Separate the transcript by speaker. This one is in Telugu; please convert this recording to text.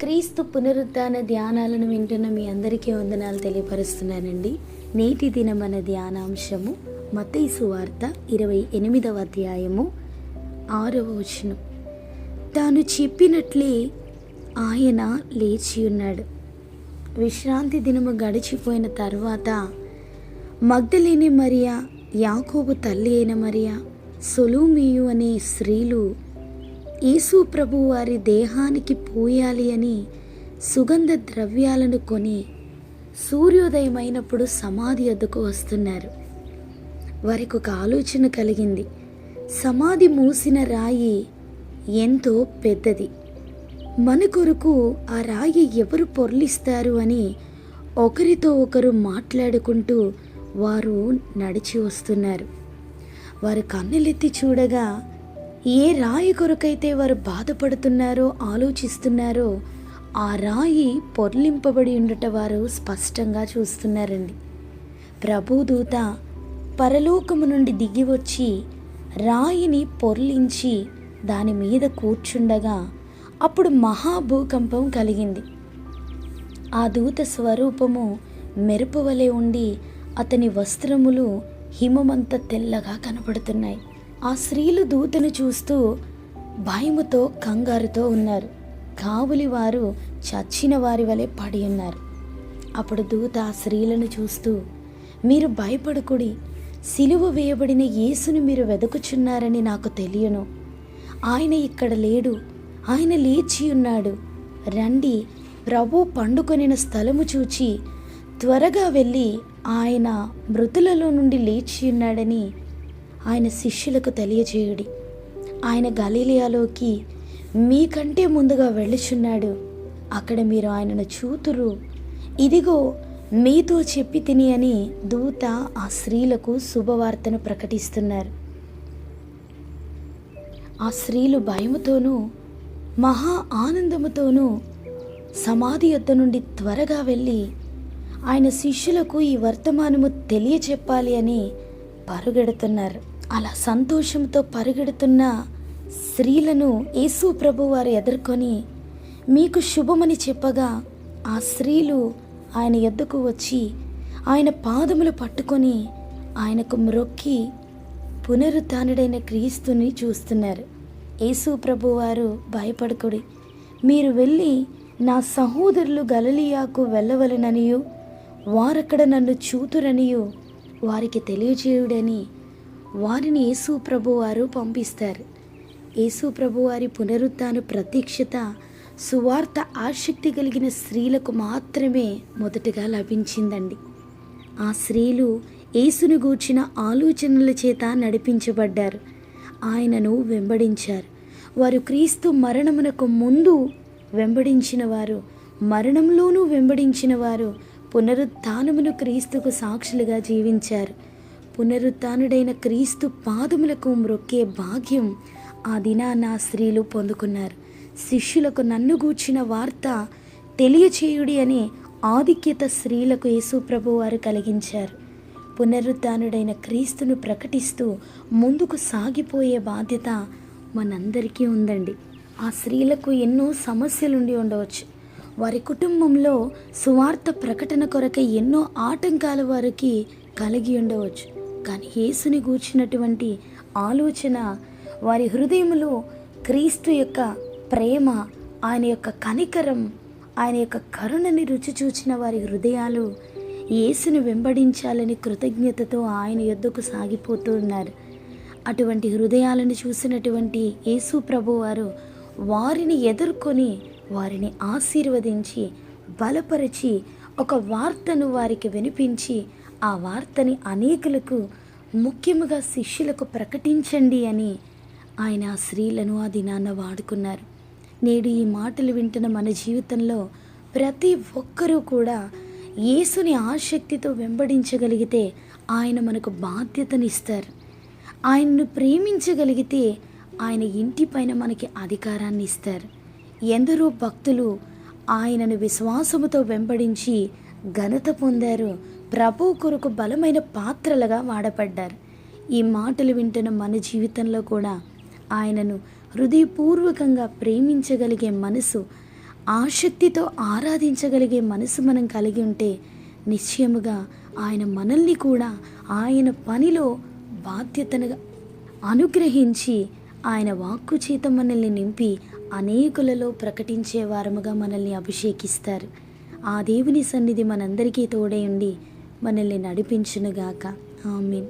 Speaker 1: క్రీస్తు పునరుద్ధాన ధ్యానాలను వింటున్న మీ అందరికీ వందనాలు తెలియపరుస్తున్నానండి. నేటి దినం మన ధ్యానాంశము మతైసు వార్త ఇరవై ఎనిమిదవ అధ్యాయము ఆరవ వచనం. తాను చెప్పినట్లే ఆయన లేచి ఉన్నాడు విశ్రాంతి దినము గడిచిపోయిన తర్వాత మగ్ధలేని మరియా యాకోబు తల్లి అయిన మరియా సొలూమియు అనే స్త్రీలు యేసు ప్రభు వారి దేహానికి పూయాలి అని సుగంధ ద్రవ్యాలను కొని సూర్యోదయమైనప్పుడు సమాధి అద్దకు వస్తున్నారు. వారికి ఒక ఆలోచన కలిగింది. సమాధి మూసిన రాయి ఎంతో పెద్దది. మన కొరకు ఆ రాయి ఎవరు పొర్లిస్తారు అని ఒకరితో ఒకరు మాట్లాడుకుంటూ వారు నడిచి వస్తున్నారు. వారు కన్నులెత్తి చూడగా ఏ రాయి కొరకైతే వారు బాధపడుతున్నారో ఆలోచిస్తున్నారో ఆ రాయి పొర్లింపబడి ఉండట వారు స్పష్టంగా చూస్తున్నారండి. ప్రభుదూత పరలోకము నుండి దిగి వచ్చి రాయిని పొర్లించి దాని మీద కూర్చుండగా అప్పుడు మహాభూకంపం కలిగింది. ఆ దూత స్వరూపము మెరుపు వలె ఉండి అతని వస్త్రములు హిమమంత తెల్లగా కనపడుతున్నాయి ఆ స్త్రీలు దూతను చూస్తూ భయముతో కంగారుతో ఉన్నారు. కావులి వారు చచ్చిన వారి వలె పడి ఉన్నారు. అప్పుడు దూత ఆ స్త్రీలను చూస్తూ మీరు భయపడకుడి. సిలువ వేయబడిన యేసును మీరు వెదుకుచున్నారని నాకు తెలియను. ఆయన ఇక్కడ లేడు. ఆయన లేచి ఉన్నాడు. రండి ప్రభు పండుకొనిన స్థలము చూచి త్వరగా వెళ్ళి ఆయన మృతులలో నుండి లేచి ఉన్నాడని ఆయన శిష్యులకు తెలియజేయుడి. ఆయన గలీలియాలోకి మీకంటే ముందుగా వెళ్ళుచున్నాడు. అక్కడ మీరు ఆయనను చూతురు. ఇదిగో మీతో చెప్పి తిని అని దూత ఆ స్త్రీలకు శుభవార్తను ప్రకటిస్తున్నారు. ఆ స్త్రీలు భయముతోనూ మహా ఆనందముతోనూ సమాధి యొద్ద నుండి త్వరగా వెళ్ళి ఆయన శిష్యులకు ఈ వర్తమానము తెలియచెప్పాలి అని పరుగెడుతున్నారు. అలా సంతోషంతో పరిగెడుతున్న స్త్రీలను యేసు ప్రభు వారు ఎదుర్కొని మీకు శుభమని చెప్పగా ఆ స్త్రీలు ఆయన ఎద్దుకు వచ్చి ఆయన పాదములు పట్టుకొని ఆయనకు మ్రొక్కి పునరుత్డైన క్రీస్తుని చూస్తున్నారు. యేసు ప్రభు వారు భయపడకుడి మీరు వెళ్ళి నా సహోదరులు గలలియాకు వెళ్ళవలననియు వారక్కడ నన్ను చూతురనియు వారికి తెలియజేయుడని వారిని యేసు ప్రభువారు పంపిస్తారు. యేసు ప్రభువారి పునరుద్ధాన ప్రత్యక్షత సువార్త ఆసక్తి కలిగిన స్త్రీలకు మాత్రమే మొదటగా లభించిందండి. ఆ స్త్రీలు యేసును గూర్చిన ఆలోచనల చేత నడిపించబడ్డారు. ఆయనను వెంబడించారు. వారు క్రీస్తు మరణమునకు ముందు వెంబడించిన వారు మరణంలోనూ వెంబడించిన వారు పునరుత్నమును క్రీస్తుకు సాక్షులుగా జీవించారు. పునరుత్డైన క్రీస్తు పాదములకు మ్రొక్కే భాగ్యం ఆ దినాన స్త్రీలు పొందుకున్నారు. శిష్యులకు నన్ను గూర్చిన వార్త తెలియచేయుడి అనే ఆధిక్యత స్త్రీలకు యేసుప్రభు వారు కలిగించారు. పునరుద్ధానుడైన క్రీస్తును ప్రకటిస్తూ ముందుకు సాగిపోయే బాధ్యత మనందరికీ ఉందండి. ఆ స్త్రీలకు ఎన్నో సమస్యలుండి ఉండవచ్చు. వారి కుటుంబంలో సువార్త ప్రకటన కొరకై ఎన్నో ఆటంకాలు వారికి కలిగి ఉండవచ్చు. కానీ యేసుని గూర్చినటువంటి ఆలోచన వారి హృదయంలో క్రీస్తు యొక్క ప్రేమ ఆయన యొక్క కనికరం ఆయన యొక్క కరుణని రుచి చూచిన వారి హృదయాలు యేసుని వెంబడించాలని కృతజ్ఞతతో ఆయన యొద్దకు సాగిపోతూ ఉన్నారు. అటువంటి హృదయాలను చూసినటువంటి యేసు ప్రభు వారు వారిని ఎదుర్కొని వారిని ఆశీర్వదించి బలపరిచి ఒక వార్తను వారికి వినిపించి ఆ వార్తని అనేకులకు ముఖ్యముగా శిష్యులకు ప్రకటించండి అని ఆయన ఆ స్త్రీలను ఆ దినాన్న వాడుకున్నారు. నేడు ఈ మాటలు వింటున్న మన జీవితంలో ప్రతి ఒక్కరూ కూడా యేసుని ఆసక్తితో వెంబడించగలిగితే ఆయన మనకు బాధ్యతనిస్తారు. ఆయన్ను ప్రేమించగలిగితే ఆయన ఇంటిపైన మనకి అధికారాన్ని ఇస్తారు ఎందరో భక్తులు ఆయనను విశ్వాసముతో వెంబడించి ఘనత పొందారు. ప్రభు కొరకు బలమైన పాత్రలుగా వాడపడ్డారు ఈ మాటలు వింటున్న మన జీవితంలో కూడా ఆయనను హృదయపూర్వకంగా ప్రేమించగలిగే మనసు ఆసక్తితో ఆరాధించగలిగే మనసు మనం కలిగి ఉంటే నిశ్చయముగా ఆయన మనల్ని కూడా ఆయన పనిలో బాధ్యతనుగా అనుగ్రహించి ఆయన వాక్కు చేత మనల్ని నింపి అనేకులలో ప్రకటించే వారముగా మనల్ని అభిషేకిస్తారు. ఆ దేవుని సన్నిధి మనందరికీ తోడై ఉండి మనల్ని నడిపించునుగాక. ఆమెన్.